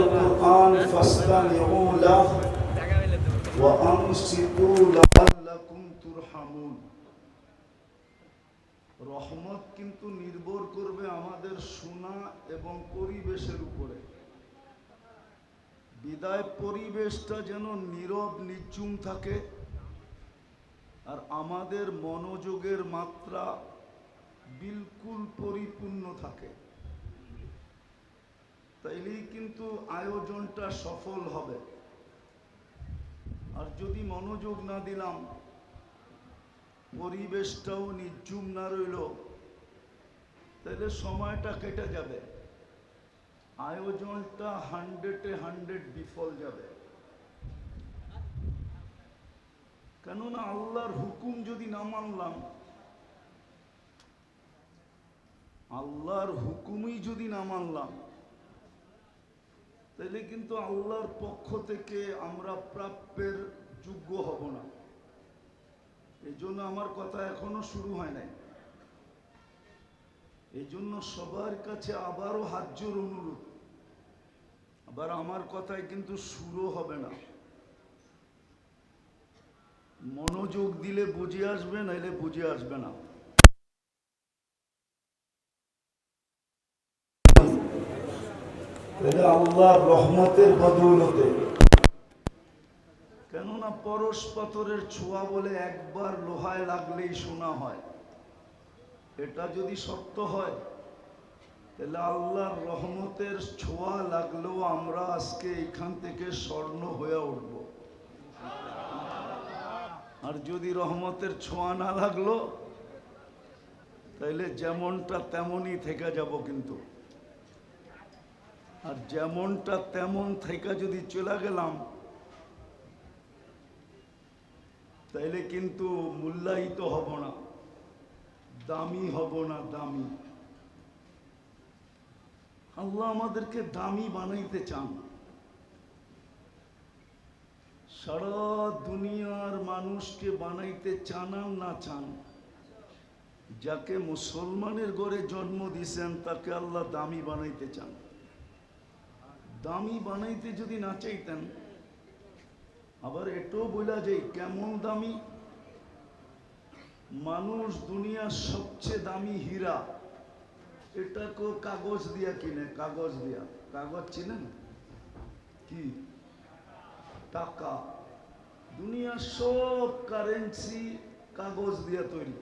القرآن فاستمعوا له وأنصتوا لعلكم ترحمون রহমত কিন্তু নির্ভর করবে আমাদের শোনা এবং পরিবেশের উপরে বিদায় পরিবেশটা যেন নীরব নিচুম থাকে আর আমাদের মনোযোগের মাত্রা বিলকুল পরিপূর্ণ থাকে তাইলেই কিন্তু আয়োজনটা সফল হবে। আর যদি মনোযোগ না দিলাম, পরিবেশটাও নির্জুম না রইল তাহলে সময়টা কেটে যাবে। আয়োজনটা হান্ড্রেডে হান্ড্রেড বিফল যাবে। কেননা আল্লাহর হুকুম যদি না মানলাম, আল্লাহর হুকুমই যদি না মানলাম তাহলে কিন্তু আল্লাহর পক্ষ থেকে আমরা প্রাপ্যের যোগ্য হব না। এই জন্য আমার কথা এখনও শুরু হয় নাই। এই জন্য সবার কাছে আবারও হাজ্যর অনুরোধ। আবার আমার কথায় কিন্তু শুরু হবে না। মনোযোগ দিলে বুঝে আসবে, নাইলে বুঝে আসবে না। কেননা পরশ পাথরের ছোঁয়া বলে একবার লোহায় লাগলেই শোনা হয়। এটা যদি সত্য হয়, তাহলে আল্লাহর রহমতের ছোঁয়া লাগলেও আমরা আজকে এখান থেকে স্বর্ণ হয়ে উঠব। আর যদি রহমতের ছোঁয়া না লাগল তাইলে যেমনটা তেমনই থেকে যাব কিন্তু। আর যেমনটা তেমন থেকে যদি চলে গেলাম, তাইলে কিন্তু মূল্যায়িত হব না, দামি হব না দামি। আল্লাহ আমাদেরকে দামি বানাইতে চান। সারা দুনিয়ার মানুষকে বানাইতে চান না চান, যাকে মুসলমানের ঘরে জন্ম দিছেন, তাকে আল্লাহ দামি বানাইতে চান। দামি বানাইতে যদি না চাইতেন, আবার এটাও বলা যায় কেমন দামি? মানুষ দুনিয়ার সবচেয়ে দামি হীরা, এটাকেও কাগজ দিয়া কিনে, কাগজ দিয়া। কাগজ চিনেন? কি? টাকা। দুনিয়ার সব কারেন্সি কাগজ দিয়া তৈরি।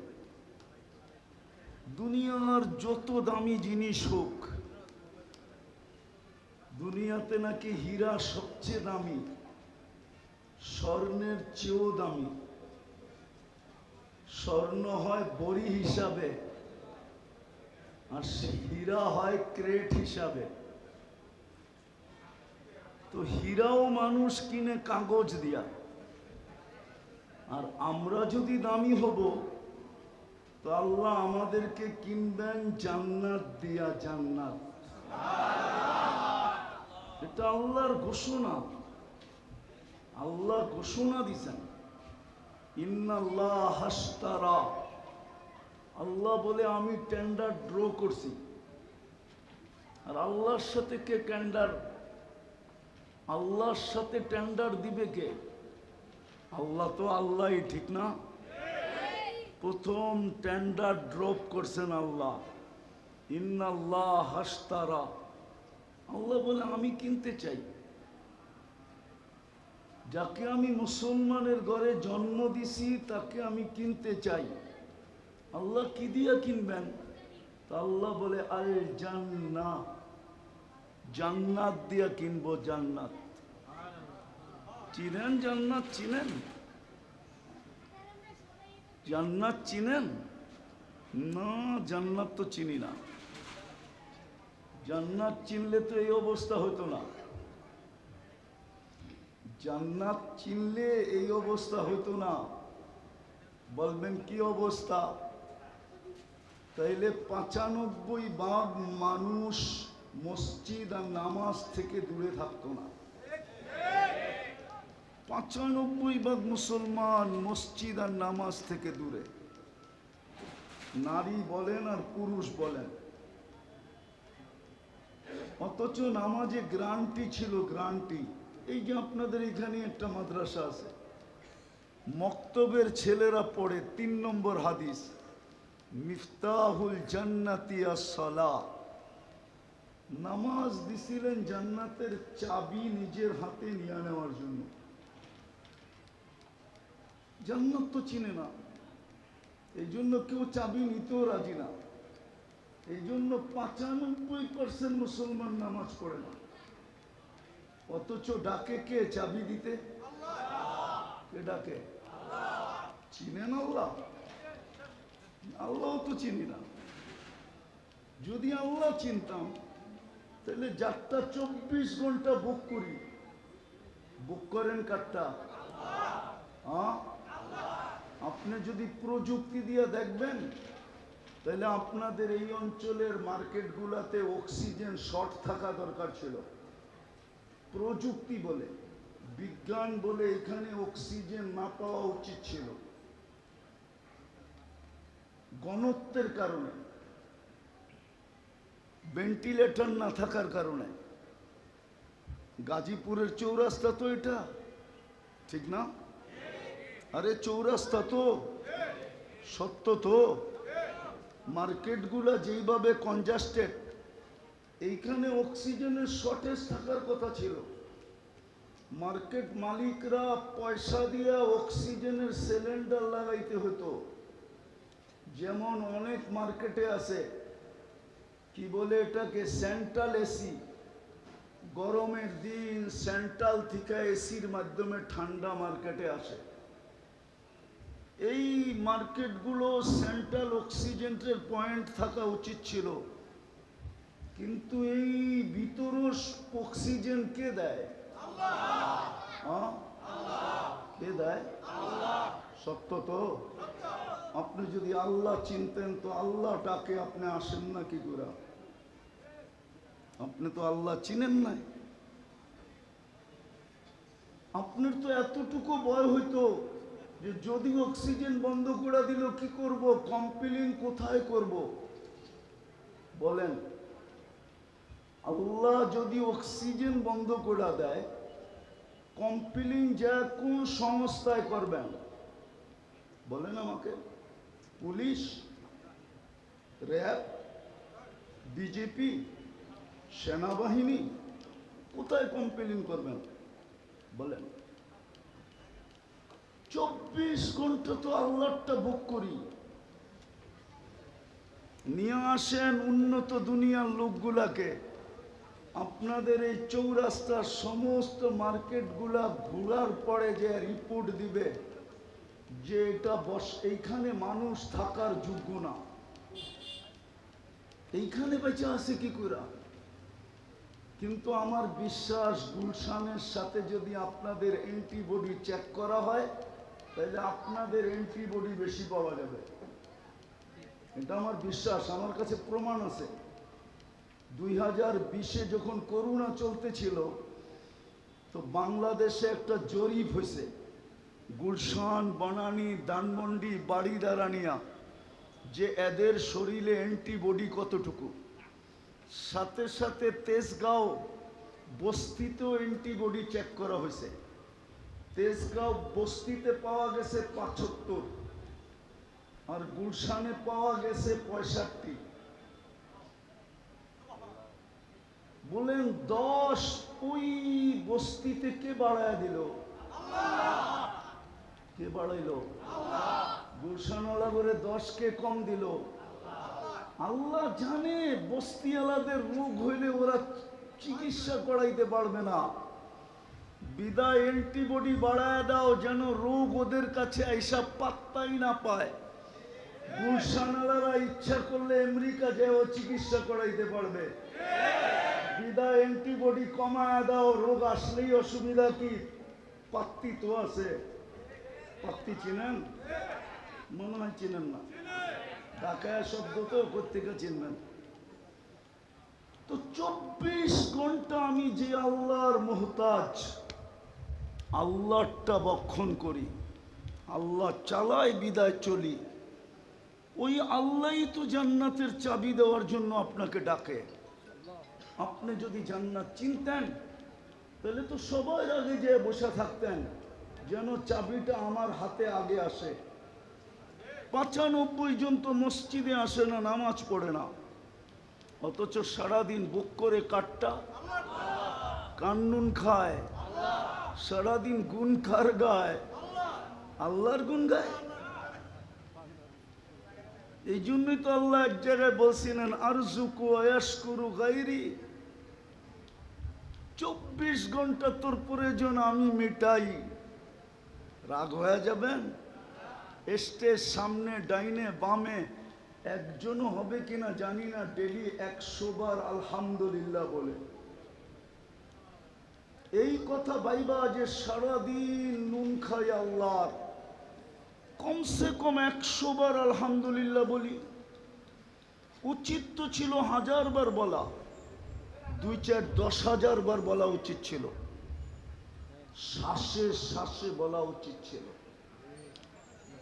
দুনিয়ার যত দামি জিনিস হোক দুনিয়াতে নাকি হীরা সবচেয়ে দামি, স্বর্ণের চেয়েও দামি। স্বর্ণ হয় বড়ি হিসাবে আর হীরা হয় ক্রেট হিসাবে। তো হীরাও মানুষ কিনে কাগজ দিয়া। আর আমরা যদি দামি হব, তো আল্লাহ আমাদেরকে কিনবেন জান্নাত দিয়া জান্নাত। এটা আল্লাহর ঘোষণা। আল্লাহ ঘোষণা দিছেন। ইন্নাল্লাহ হাস্তারা আল্লাহ বলে, আমি টেন্ডার ড্র করছি। আর আল্লাহর সাথে কে টেন্ডার আল্লাহর সাথে টেন্ডার দিবে কে? আল্লাহ তো আল্লাহই, ঠিক না? প্রথম টেন্ডার ড্রপ করছেন আল্লাহ। ইন্নাল্লাহ হাস্তারা আল্লাহ বলে, আমি কিনতে চাই। যাকে আমি মুসলমানের ঘরে জন্ম দিছি, তাকে আমি কিনতে চাই। আল্লাহ কি দিয়া কিনবেন? তা আল্লাহ বলে, আল জান্না। জান্নাত দিয়া কিনবো জান্নাত। চিনেন জান্নাত চিনেন? জান্নাত চিনেন? না, জান্নাত তো চিনি না। জান্নাত চিনলে তো এই অবস্থা হতো না। জান্নাত চিনলে এই অবস্থা হতো না। বলবেন কি অবস্থা? তাইলে পাঁচানব্বই ভাগ মানুষ মসজিদ আর নামাজ থেকে দূরে থাকতো না। পঁচানব্বই ভাগ মুসলমান মসজিদ আর নামাজ থেকে দূরে। নারী বলেন আর পুরুষ বলেন। অথচ নামাজে গ্রান্টি ছিল গ্রান্টি। এই যে আপনাদের এখানে একটা মাদ্রাসা আছে। মক্তবের ছেলেরা পড়ে তিন নম্বর হাদিস, মিফতাহুল জান্নাতিয়া নামাজ দিছিলেন জান্নাতের চাবি নিজের হাতে নিয়ে নেওয়ার জন্য। জান্নাত তো চিনে না। এই জন্য কেউ চাবি নিতেও রাজি না। এই জন্য পঁচানব্বই পার্সেন্ট মুসলমান নামাজ পড়ে না। অথচ ডাকে কে চাবি দিতে? কে ডাকে? চিনেন আল্লাহ? আল্লাহ তো চিনি না। যদি আল্লাহ চিনতাম, তাহলে যাত্রা চব্বিশ ঘণ্টা বুক করি। বুক করেন কারটা? আপনি যদি প্রযুক্তি দিয়ে দেখবেন তাহলে আপনাদের এই অঞ্চলের মার্কেটগুলোতে অক্সিজেন শর্ট থাকা দরকার ছিল। প্রযুক্তি বলে, বিজ্ঞান বলে এখানে অক্সিজেন না পাওয়া উচিত ছিল। গণত্বের কারণে, ভেন্টিলেটর না থাকার কারণে। গাজীপুরের চৌরাস্তা তো এটা, ঠিক না? আরে চৌরাস্তা তো, সত্য তো। মার্কেটগুলো যেইভাবে কনজাস্টেড এইখানে অক্সিজেনের শর্টেজ থাকার কথা ছিল। মার্কেট মালিকরা পয়সা দিয়ে অক্সিজেনের সিলিন্ডার লাগাইতে হতো। যেমন অনেক মার্কেটে আছে, কি বলে এটাকে সেন্ট্রাল এসি গরমের দিন সেন্ট্রাল থেকে এসির মাধ্যমে ঠান্ডা মার্কেটে আসে। এই মার্কেটগুলো সেন্ট্রাল অক্সিজেনের পয়েন্ট থাকা উচিত ছিল। কিন্তু এই ভিতর অক্সিজেন কে দেয়? কে দেয়? সত্য তো? আপনি যদি আল্লাহ চিনতেন তো আল্লাহটাকে আপনি আসেন না কি করে? আপনি তো আল্লাহ চিনেন নাই। আপনার তো এতটুকু ভয় হইতো। যে যদি অক্সিজেন বন্ধ করে দিল, কি করব? কম্পিলিং কোথায় করব? বলেন। আল্লাহ যদি অক্সিজেন বন্ধ করে দেয় কম্পিলিং যা কোন সংস্থায় করবেন। বলেন আমাকে। পুলিশ, র্যাব, বিজেপি, সেনাবাহিনী কোথায় কম্পেলিং করবেন? বলেন। চব্বিশ ঘণ্টা তো আল্লাহটা বুক করি। নিয়ে আসেন উন্নত দুনিয়ার লোকগুলাকে। আপনাদের এই চৌরাস্তার সমস্ত মার্কেটগুলা ঘোরার পরে যে রিপোর্ট দিবে, যে এটা বস, এইখানে মানুষ থাকার যোগ্য না। এইখানে বেঁচে আছে কি করে কিন্তু আমার বিশ্বাস, গুলশানের সাথে যদি আপনাদের অ্যান্টিবডি চেক করা হয় তাহলে আপনাদের অ্যান্টিবডি বেশি পাওয়া যাবে। এটা আমার বিশ্বাস, আমার কাছে প্রমাণ আছে। দুই হাজার বিশে যখন করোনা চলতেছিল, তো বাংলাদেশে একটা জরিপ হয়েছে, গুলশান, বানানি দানমন্ডি বাড়ি দাঁড়ানিয়া যে এদের শরীরে অ্যান্টিবডি কতটুকু। সাথে সাথে তেজগাঁও বস্তিতেও অ্যান্টিবডি চেক করা হয়েছে। তেজগাঁও বস্তিতে পাওয়া গেছে পাঁচাত্তর, আর গুলশানে পাওয়া গেছে পঁয়ষট্টি। বলেন দশ, ওই বস্তিতে কে বাড়ায় দিল? কে বাড়াইলো? গুলশানওয়ালা করে দশ কে কম দিল। আল্লাহ জানে বস্তিওয়ালাদের রোগ হইলে ওরা চিকিৎসা করাইতে পারবে না। বিদায় অ্যান্টিবডি বাড়ায় দাও যেন রোগ ওদের কাছে এইসব পাত্তাই না পায়। গুলশানওয়ালারা ইচ্ছা করলে আমেরিকা যেও চিকিৎসা করাইতে পারবে। বিদায় অ্যান্টিবডি কমায় দাও, রোগ আসলেই অসুবিধা কি? পাত্তি তো আছে। পাত্তি চিনেন? মনে হয় চিনেন না। ঢাকায় শব্দ তো প্রত্যেকে চিনবেন। তো চব্বিশ ঘণ্টা আমি যে আল্লাহর মোহতাজ আল্লাহটা বক্ষণ করি। আল্লাহ চালাই বিদায় চলি। ওই আল্লাহই তো জান্নাতের চাবি দেওয়ার জন্য আপনাকে ডাকে। আপনি যদি জান্নাত চিনতেন, তাহলে তো সবার আগে যে বসে থাকতেন, যেন চাবিটা আমার হাতে আগে আসে। পঁচানব্বই জন তো মসজিদে আসে না, নামাজ পড়ে না। অথচ সারাদিন বুক করে কাটটা কান্নুন খায়। সারাদিন গুণ কার গায়? আল্লাহর গুণ গায়? এই জন্যই তো আল্লাহ এক জায়গায় বলছিলেন আরজুকু আয়াসকুরু গাইরি চব্বিশ ঘণ্টা তোর প্রয়োজন, আমি মেটাই। রাগ হয়ে যাবেন? স্টেজ সামনে, ডাইনে, বামে, একজনও হবে কিনা জানি না। ডেলি একশো বার আলহামদুলিল্লাহ বলে। এই কথা বাইবা যে সারাদিন নুন খাই আল্লাহর। কমসে কম একশো বার আলহামদুলিল্লাহ বলি। উচিত তো ছিল হাজার বার বলা, দুই চার দশ হাজার বার বলা উচিত ছিল। শ্বাসে শ্বাসে বলা উচিত ছিল।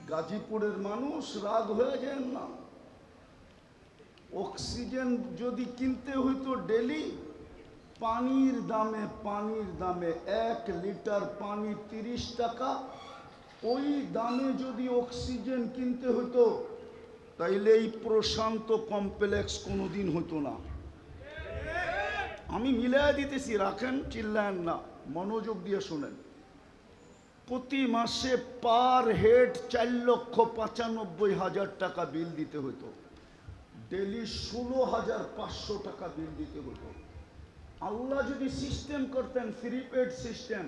গাজীপুরের মানুষ রাগ হয়ে যায় না। অক্সিজেন যদি কিনতে হইতো ডেলি পানির দামে পানির দামে এক লিটার পানি তিরিশ টাকা। ওই দামে যদি অক্সিজেন কিনতে হতো, তাইলে এই প্রশান্ত কমপ্লেক্স কোনোদিন হতো না। আমি মিলাই দিতেছি, রাখেন, চিল্লায়েন না, মনোযোগ দিয়ে শোনেন। প্রতি মাসে পার হেড চার লক্ষ পঁচানব্বই হাজার টাকা বিল দিতে হতো। ডেলি ষোলো হাজার পাঁচশো টাকা বিল দিতে হতো। আল্লাহ যদি সিস্টেম করতেন ফ্রি পেড সিস্টেম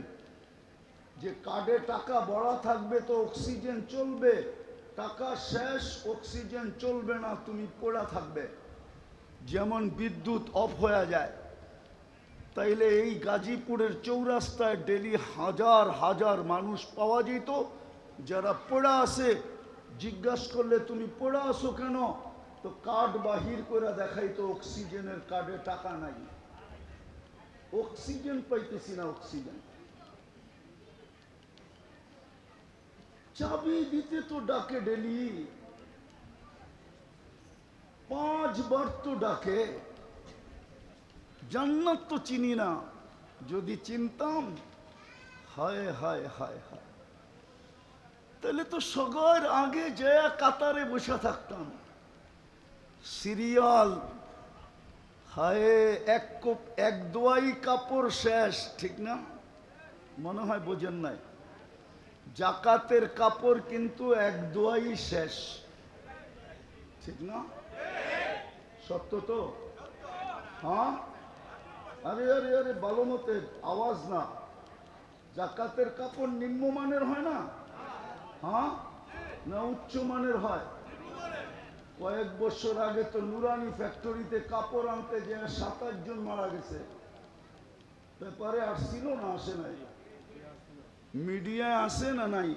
যে কার্ডে টাকা বড়া থাকবে তো অক্সিজেন চলবে, টাকা শেষ অক্সিজেন চলবে না, তুমি পড়া থাকবে। যেমন বিদ্যুৎ অফ হয়ে যায়, তাইলে এই গাজীপুরের চৌরাস্তায় ডেলি হাজার হাজার মানুষ পাওয়া যেত। যারা পড়া আসে জিজ্ঞাসা করলে, তুমি পড়া আসো কেন? তো কার্ড বাহির করে দেখাই তো অক্সিজেনের কার্ডে টাকা নাই। অক্সিজেন পাইতেছি না অক্সিজেন চাবি দিতে তো ডাকে ডেলি। পাঁচবার তো ডাকে। জান্নাত তো চিনি না। যদি চিনতাম, হায় হায় হায় হায়। তাহলে তো সবার আগে যে কাতারে বসে থাকতাম। সিরিয়াল এক কোপ দোয়াই কাপড় শেষ, ঠিক না? মনে হয় বোঝেন নাই। জাকাতের কাপড় কিন্তু এক দোয়াই শেষ, ঠিক না? সত্য তো? হ্যাঁ? আরে আরে আরে, ভালো মতে আওয়াজ না। জাকাতের কাপড় নিম্নমানের হয় না? হ্যাঁ? না উচ্চমানের হয়। কয়েক বছর আগে তো নুরানি ফ্যাক্টরিতে কাপড় আনতে যে সাতাশ জন মারা গেছে। ব্যাপারে আসছিল না, আসে নাই। মিডিয়ায় আসে না নাই।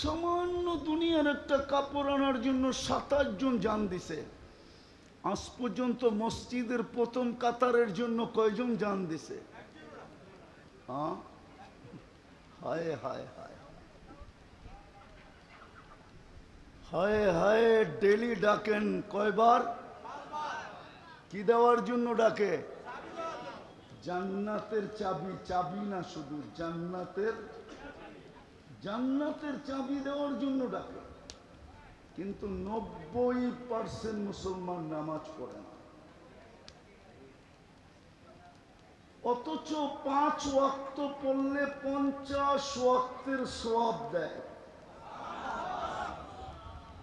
সামান্য দুনিয়ার একটা কাপড় আনার জন্য সাতাশ জন জান দিছে। আজ পর্যন্ত মসজিদের প্রথম কাতারের জন্য কয়জন জান দিছে? হ্যাঁ হায়। হায় হায়, ডেলি ডাকেন কয়বার? কি দেওয়ার জন্য ডাকে? জান্নাতের চাবি চাবি না শুধু, জান্নাতের জান্নাতের চাবি দেওয়ার জন্য ডাকে। কিন্তু নব্বই পার্সেন্ট মুসলমান নামাজ পড়ে না। অথচ পাঁচ ওয়াক্ত পড়লে পঞ্চাশ ওয়াক্তের সব দেয়।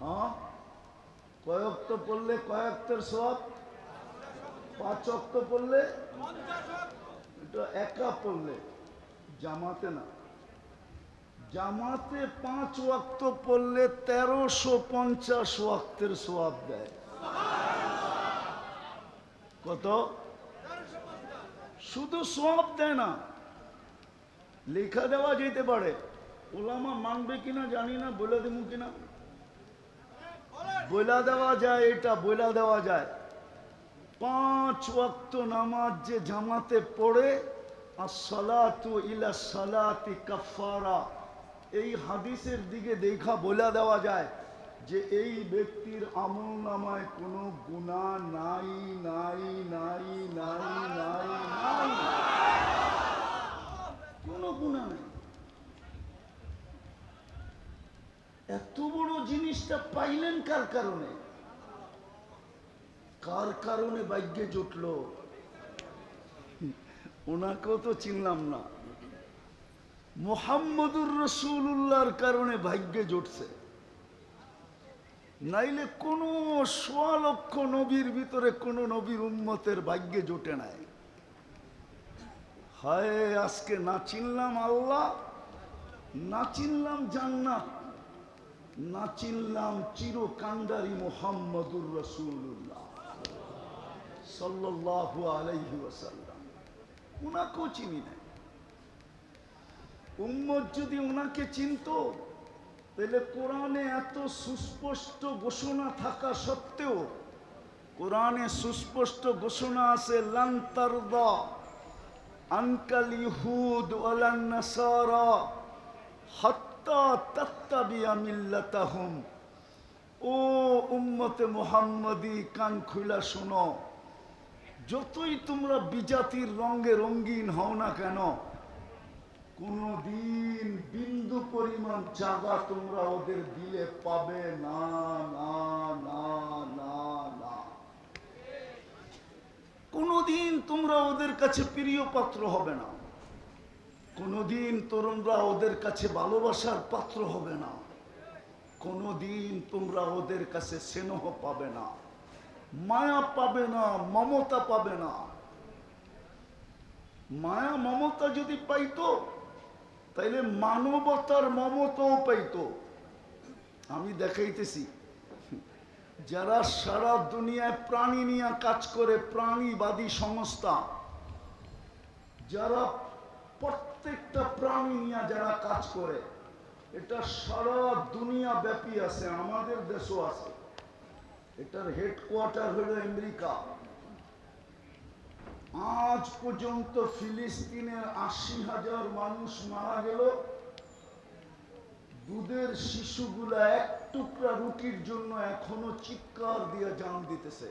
হ্যাঁ? কয়েকত পড়লে কয়েকতের সব পাঁচ অক্ত পড়লে? একা পড়লে। জামাতে না। জামাতে পাঁচ ওয়াক্ত পড়লে তেরোশো পঞ্চাশ ওয়াক্তের সোয়াব দেয়। কত? শুধু সোয়াব দেয় না। লেখা দেওয়া যেতে পারে। ওলামা মানবে কিনা জানি না, বলে দেবো কিনা। বইলা দেওয়া যায়, এটা বইলা দেওয়া যায়। পাঁচ ওয়াক্ত নামাজ যে জামাতে পড়ে আর সালাতু ইলা সালাতি কাফারা এই হাদিসের দিকে দেখা বলে দেওয়া যায় যে এই ব্যক্তির আমল নামায় কোনো গুণা নাই নাই নাই নাই নাই নাই। কোনো গুণা নাই। এত জিনিসটা পাইলেন কার কারণে? কার কারণে ভাগ্যে জুটল? ওনাকেও তো চিনলাম না। মোহাম্মদুর রসুল্লাহর কারণে ভাগ্যে জুটছে। নাইলে কোনো সোয়া লক্ষ নবীর ভিতরে কোনো নবীর উম্মতের ভাগ্যে জোটে নাই। হায়, আজকে না চিনলাম আল্লাহ, না চিনলাম জান্নাত। মোহাম্মদুর রসুল্লাহ আলাইহি চিনি যদি ওনাকে চিনতো, তাহলে কোরআনে এত সুস্পষ্ট ঘোষণা থাকা সত্ত্বেও, কোরআনে সুস্পষ্ট ঘোষণা আছে আনকাল ইহুদ ওয়ালান নাসারা ও উম্মতে কান শোনো। যতই তোমরা বিজাতির রঙে রঙিন হও না কেন, কোনদিন বিন্দু পরিমাণ জায়গা তোমরা ওদের দিলে পাবে না না না না না। কোনদিন তোমরা ওদের কাছে প্রিয় পাত্র হবে না। কোনদিন তোমরা ওদের কাছে ভালোবাসার পাত্র হবে না। কোনদিন তোমরা ওদের কাছে স্নেহ পাবে না, মায়া পাবে না, মমতা পাবে না। মায়া, মমতা যদি পাইতো, তাইলে মানবতার মমতাও পাইতো। আমি দেখাইতেছি, যারা সারা দুনিয়ায় প্রাণী নিয়ে কাজ করে, প্রাণীবাদী সংস্থা, যারা প্রত্যেকটা প্রাণী নিয়ে যারা কাজ করে, এটা সারা দুনিয়া ব্যাপী আছে, আমাদের দেশও আছে। এটার হেডকোয়ার্টার হলো আমেরিকা। আজ পর্যন্ত ফিলিস্তিনের আশি হাজার মানুষ মারা গেল। দুধের শিশুগুলা এক টুকরা রুটির জন্য এখনও চিৎকার দিয়ে জান দিতেছে।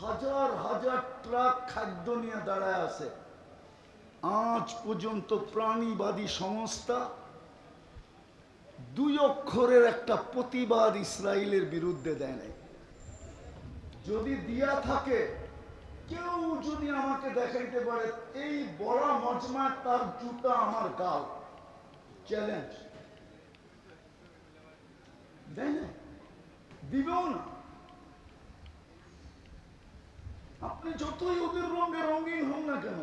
হাজার হাজার ট্রাক খাদ্য নিয়ে দাঁড়ায় আছে। আজ পর্যন্ত প্রাণীবাদী সংস্থা দুই অক্ষরের একটা প্রতিবাদ ইসরায়েলের বিরুদ্ধে দেয় নাই। যদি দিয়া থাকে, কেউ যদি আমাকে দেখাইতে পারে, এই বড় মজমা, তার জুতা আমার গাল। চ্যালেঞ্জ দেয় না দিবেও না। আপনি যতই ওদের রঙে রঙিন হন না কেন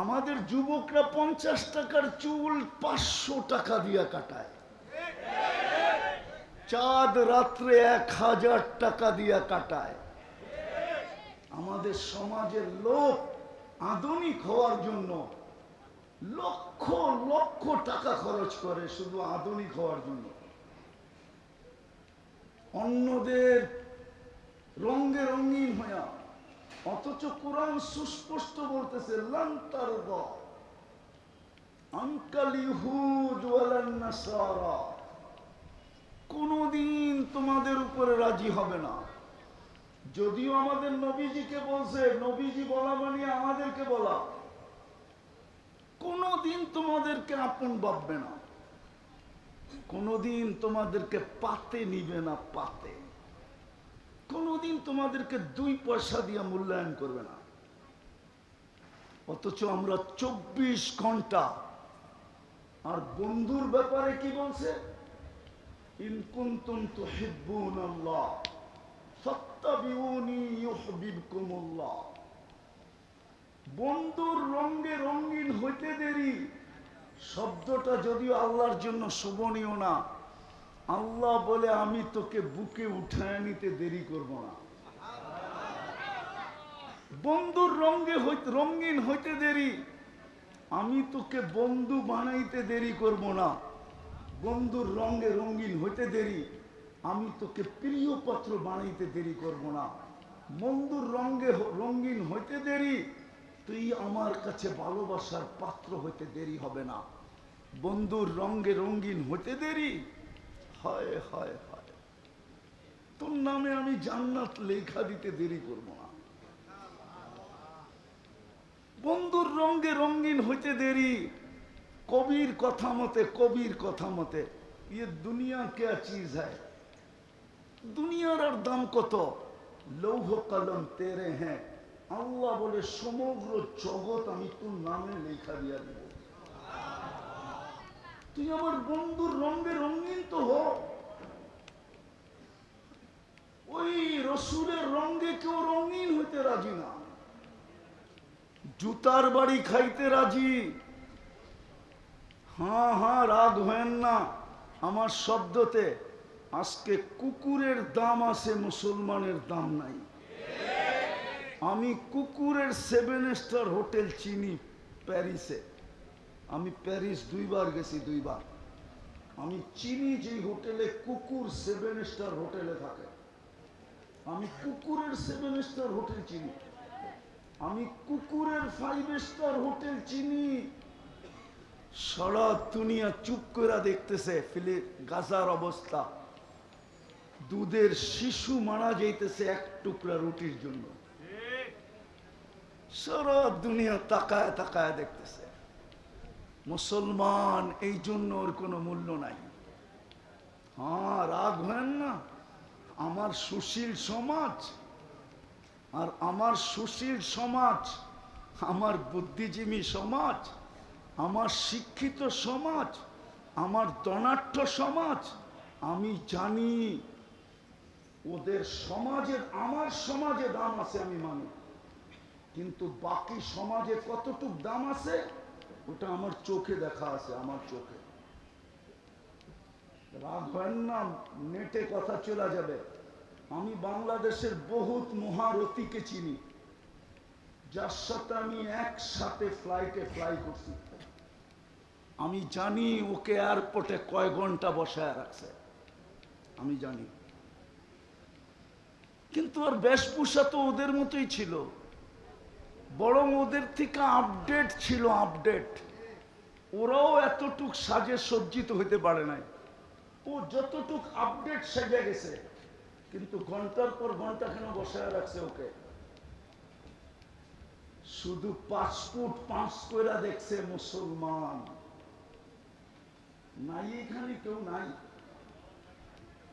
আমাদের যুবকরা পঞ্চাশ টাকার চুল পাঁচশো টাকা দিয়া কাটায়। চাঁদ রাত্রে এক হাজার টাকা দিয়া কাটায়। আমাদের সমাজের লোক আধুনিক হওয়ার জন্য লক্ষ লক্ষ টাকা খরচ করে শুধু আধুনিক হওয়ার জন্য। অন্যদের রঙে রঙিন হইয়া অথচ কোরআন সুস্পষ্ট বলতেছে কোনদিন তোমাদের উপরে রাজি হবে না। যদিও আমাদের নবীজিকে বলছে, নবীজি বলা মানে আমাদেরকে বলা। কোনদিন তোমাদেরকে আপন ভাববে না। কোনদিন তোমাদেরকে পাতে নিবে না, পাতে। তোমাদেরকে দুই পয়সা দিয়ে মূল্যায়ন করবে না। অথচ আমরা চব্বিশ ঘণ্টা আর বন্ধুর ব্যাপারে কি বলছে? বন্ধুর রঙে রঙিন হইতে দেরি, শব্দটা যদিও আল্লাহর জন্য শোভনীয় না, আল্লাহ বলে, আমি তোকে বুকে উঠায় নিতে দেরি করব না। বন্ধুর রঙে হইতে, রঙিন হইতে দেরি। আমি তোকে বন্ধু বানাইতে দেরি করব না। বন্ধুর রঙে রঙিন হইতে দেরি। আমি তোকে প্রিয় পাত্র বানাইতে দেরি করব না। বন্ধুর রঙে হ- রঙিন হইতে দেরি। তুই আমার কাছে ভালোবাসার পাত্র হইতে দেরি হবে না। বন্ধুর রঙে রঙিন হইতে দেরি? হায় হায় হায়। তোর নামে আমি জান্নাত লেখা দিতে দেরি করব না। বন্ধুর রঙ্গে রঙ্গিন হইতে দেরি। কবির কথা মতে, কবির কথা মতে ইয়ে দুনিয়া কে চিজ হ্যায় দুনিয়ার আর দাম কত? লৌহ কলম তেরে হ্যাঁ। আল্লাহ বলে, সমগ্র জগৎ আমি তোর নামে লেখা দিয়া দিব। তুই আমার বন্ধুর রঙে রঙিন তো হ। ওই রসুলের রঙে কেউ রঙিন হইতে রাজি না। জুতার বাড়ি খাইতে রাজি। হ্যাঁ হ্যাঁ রাগ হেন না আমার শব্দতে। আজকে কুকুরের দাম আছে, মুসলমানের দাম নাই। আমি কুকুরের সেভেন স্টার হোটেল চিনি প্যারিসে। আমি প্যারিস দুইবার গেছি, দুইবার। আমি চিনি যে হোটেলে কুকুর সেভেন স্টার হোটেলে থাকে। আমি কুকুরের সেভেন স্টার হোটেল চিনি। আমি কুকুরের ফাইভ স্টার হোটেল চিনি। সারা দুনিয়া চুপ করে দেখতেছে ফিলে গাজার অবস্থা। দুধের শিশু মারা যাইতেছে এক টুকরা রুটির জন্য। সারা দুনিয়া তাকায় তাকায় দেখতেছে। মুসলমান, এই জন্য ওর কোনো মূল্য নাই। হ্যাঁ রাগ হয় না? আমার সুশীল সমাজ আর আমার সুশীল সমাজ, আমার বুদ্ধিজীবী সমাজ, আমার শিক্ষিত সমাজ, আমার দনাঢ্য সমাজ, আমি জানি ওদের সমাজের, আমার সমাজে দাম আছে আমি মানি। কিন্তু বাকি সমাজে কতটুক দাম আছে, ওটা আমার চোখে দেখা আছে, আমার চোখে। রাগ হয় না, নেটে কথা চলে যাবে। আমি বাংলাদেশের বহুত মহারথীকে চিনি, যার সাথে আমি একসাথে ফ্লাইটে ফ্লাই করছি। আমি জানি ওকে এয়ারপোর্টে কয় ঘণ্টা বসায় রাখছে। আমি জানি। কিন্তু আর বেশভূষা তো ওদের মতোই ছিল। বরং ওদের থেকে আপডেট ছিল আপডেট ওরাও এতটুক সাজে সজ্জিত হইতে পারে নাই। ও যতটুক আপডেট সেজে গেছে কিন্তু ঘণ্টার পর ঘণ্টা কেন বসায় রাখছে ওকে? শুধু পাসপোর্ট পাঁচ করে দেখছে মুসলমান। নাই এখানে কেউ নাই।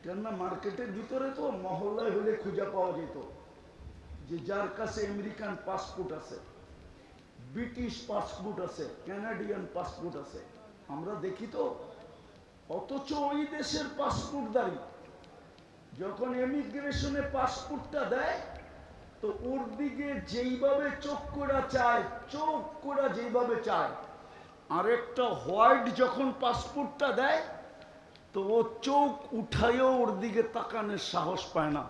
কেননা মার্কেটের ভিতরে তো মহল্লায় হলে খুঁজে পাওয়া যেত যে যার কাছে আমেরিকান পাসপোর্ট আছে, ব্রিটিশ পাসপোর্ট আছে ক্যানাডিয়ান পাসপোর্ট আছে। আমরা দেখি তো, অথচ ওই দেশের পাসপোর্টদারি যখন এমিগ্রেশনে পাসপোর্টটা দেয়, তো ওর দিকে যেইভাবে চোখ করা চায়, চোখ করা যেইভাবে চায়, আরেকটা হোয়াইট যখন পাসপোর্টটা দেয়, তো ও চোখ উঠাইও ওর দিকে তাকানোর সাহস পায় না।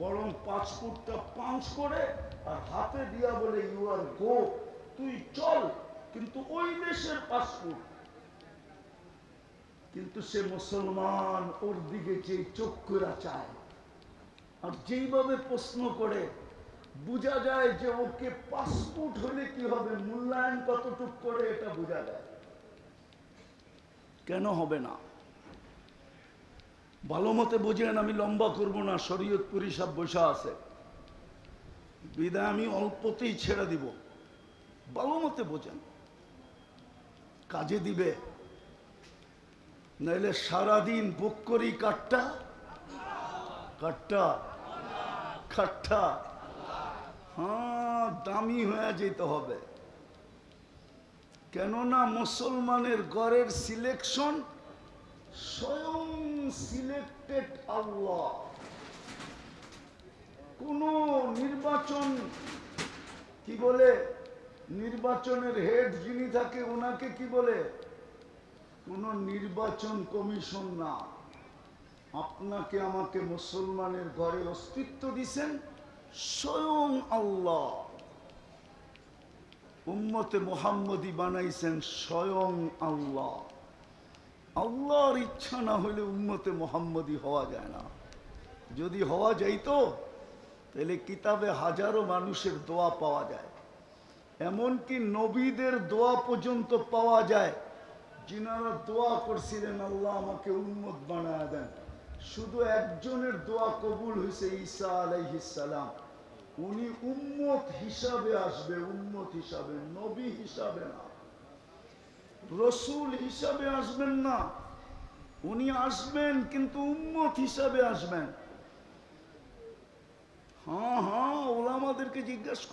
বরং পাসপোর্টটা পাঞ্চ করে আর হাতে দিয়া বলে ইউ আর গো তুই চল। কিন্তু ওই দেশের পাসপোর্ট কিন্তু সে মুসলমান, ওর দিকে যে চোখ করে চায়, আর যেইভাবে প্রশ্ন করে, বোঝা যায় যে ওকে পাসপোর্ট হলে কি হবে, মূল্যায়ন কতটুক করে এটা বোঝা যায়। কেন হবে না? ভালো মতে বোঝেন আমি লম্বা করব না, শরীয়তপুরি সব বসা আছে। বিদায় আমি অল্পতেই ছেড়ে দিব। ভালো মতে বোঝেন। কাজে দিবে। নাইলে সারাদিন বুক করি কাঠটা কাঠটা খাট্টা হ্যাঁ দামি হয়ে যেতে হবে। কেননা মুসলমানের গড়ের সিলেকশন স্বয়ং সিলেক্টেড আল্লাহ। কোন নির্বাচন, কি বলে, নির্বাচনের হেড যিনি থাকে ওনাকে কি বলে কোন নির্বাচন কমিশন না। আপনাকে আমাকে মুসলমানের ঘরে অস্তিত্ব দিছেন স্বয়ং আল্লাহ। উম্মতে মোহাম্মদি বানাইছেন স্বয়ং আল্লাহ। আল্লাহর ইচ্ছা না হলে উম্মতে মোহাম্মদি হওয়া যায় না। যদি হওয়া যাইতো, তাহলে কিতাবে হাজারো মানুষের দোয়া পাওয়া যায়। এমনকি নবীদের দোয়া পর্যন্ত পাওয়া যায়। যিনারা দোয়া করছিলেন, আল্লাহ আমাকে উন্মত বানায় দেন। শুধু একজনের দোয়া কবুল হয়েছে ঈসা আলাইহিসালাম উনি উম্মত হিসাবে আসবে, উম্মত হিসাবে, নবী হিসাবে না। রসুল হিসাবে আসবেন না। উনি আসবেন, কিন্তু উম্মত হিসাবে আসবেন। হ্যাঁ হ্যাঁ ওলামাদেরকে জিজ্ঞাসা